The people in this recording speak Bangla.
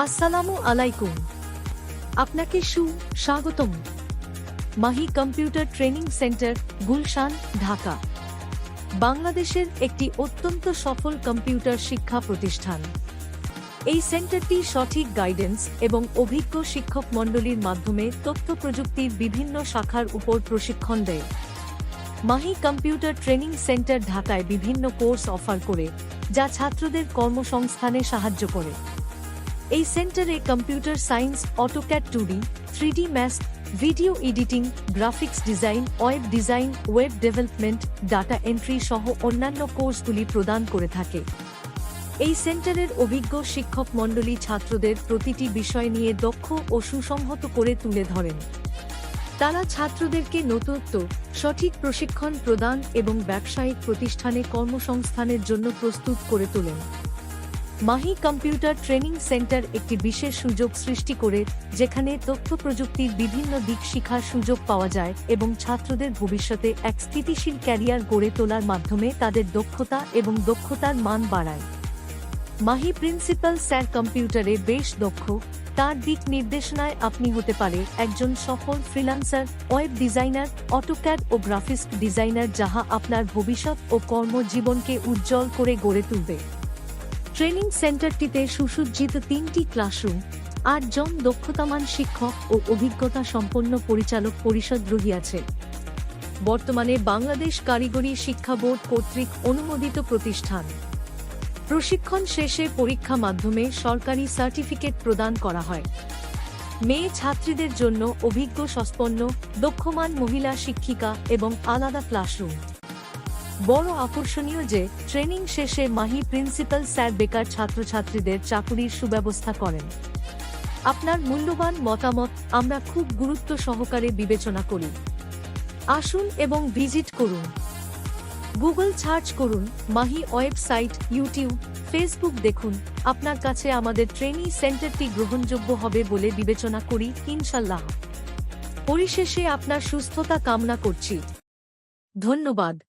আসসালামু আলাইকুম। আপনাকে সু স্বাগতম Mahi computer training centre, Gulshan, Dhaka. বাংলাদেশের একটি অত্যন্ত সফল কম্পিউটার শিক্ষা প্রতিষ্ঠান। এই সেন্টারটি সঠিক গাইডেন্স এবং অভিজ্ঞ শিক্ষক মণ্ডলীর মাধ্যমে তথ্য প্রযুক্তির বিভিন্ন শাখার উপর প্রশিক্ষণ দেয়। মাহি কম্পিউটার ট্রেনিং সেন্টার ঢাকায় বিভিন্ন কোর্স অফার করে, যা ছাত্রদের কর্মসংস্থানে সাহায্য করে। এই সেন্টারে computer science AutoCAD two D three D math video editing, graphics design, web design, web development, data entry সহ অন্যান্য কোর্সগুলি প্রদান করে থাকে। এই সেন্টারের অভিজ্ঞ শিক্ষক মণ্ডলী ছাত্রদের প্রতিটি বিষয় নিয়ে দক্ষ ও সুসংহত করে তুলে ধরেন। তারা ছাত্রদেরকে নতুনত্ব, সঠিক প্রশিক্ষণ প্রদান এবং ব্যবসায়িক প্রতিষ্ঠানে কর্মসংস্থানের জন্য প্রস্তুত করে তোলেন। মাহি কম্পিউটার ট্রেনিং সেন্টার একটি বিশেষ সুযোগ সৃষ্টি করে, যেখানে তথ্য প্রযুক্তির বিভিন্ন দিক শিখার সুযোগ পাওয়া যায় এবং ছাত্রদের ভবিষ্যতে এক স্থিতিশীল ক্যারিয়ার গড়ে তোলার মাধ্যমে তাদের দক্ষতা এবং দক্ষতার মান বাড়ায়। মাহি প্রিন্সিপাল স্যার কম্পিউটারে বেশ দক্ষ। তার দিক নির্দেশনায় আপনি হতে পারে একজন সফল ফ্রিল্যান্সার, ওয়েব ডিজাইনার, অটোক্যাড ও গ্রাফিক্স ডিজাইনার যাহা আপনার ভবিষ্যৎ ও কর্মজীবনকে উজ্জ্বল করে গড়ে তুলবে। ট্রেনিং সেন্টারটিতে সুসজ্জিত তিনটি ক্লাসরুম, আটজন দক্ষতামান শিক্ষক ও অভিজ্ঞতা সম্পন্ন পরিচালক পরিষদ রহিয়াছে। বর্তমানে বাংলাদেশ কারিগরি শিক্ষা বোর্ড কর্তৃক অনুমোদিত প্রতিষ্ঠান। প্রশিক্ষণ শেষে পরীক্ষা মাধ্যমে সরকারি সার্টিফিকেট প্রদান করা হয়। মেয়ে ছাত্রীদের জন্য অভিজ্ঞ, সস্পন্ন, দক্ষমান মহিলা শিক্ষিকা এবং আলাদা ক্লাসরুম। বড় আকর্ষণীয় যে ট্রেনিং শেষে মাহি প্রিন্সিপাল স্যার বেকার ছাত্রছাত্রীদের চাকুরির সুব্যবস্থা করেন। আপনার মূল্যবান মতামত আমরা খুব গুরুত্ব সহকারে বিবেচনা করি। আসুন এবং ভিজিট করুন। গুগল সার্চ করুন মাহি ওয়েবসাইট, ইউটিউব, ফেসবুক দেখুন। আপনার কাছে আমাদের ট্রেনিং সেন্টারটি গ্রহণযোগ্য হবে বলে বিবেচনা করি, ইনশাল্লাহ। পরিশেষে আপনার সুস্থতা কামনা করছি। ধন্যবাদ।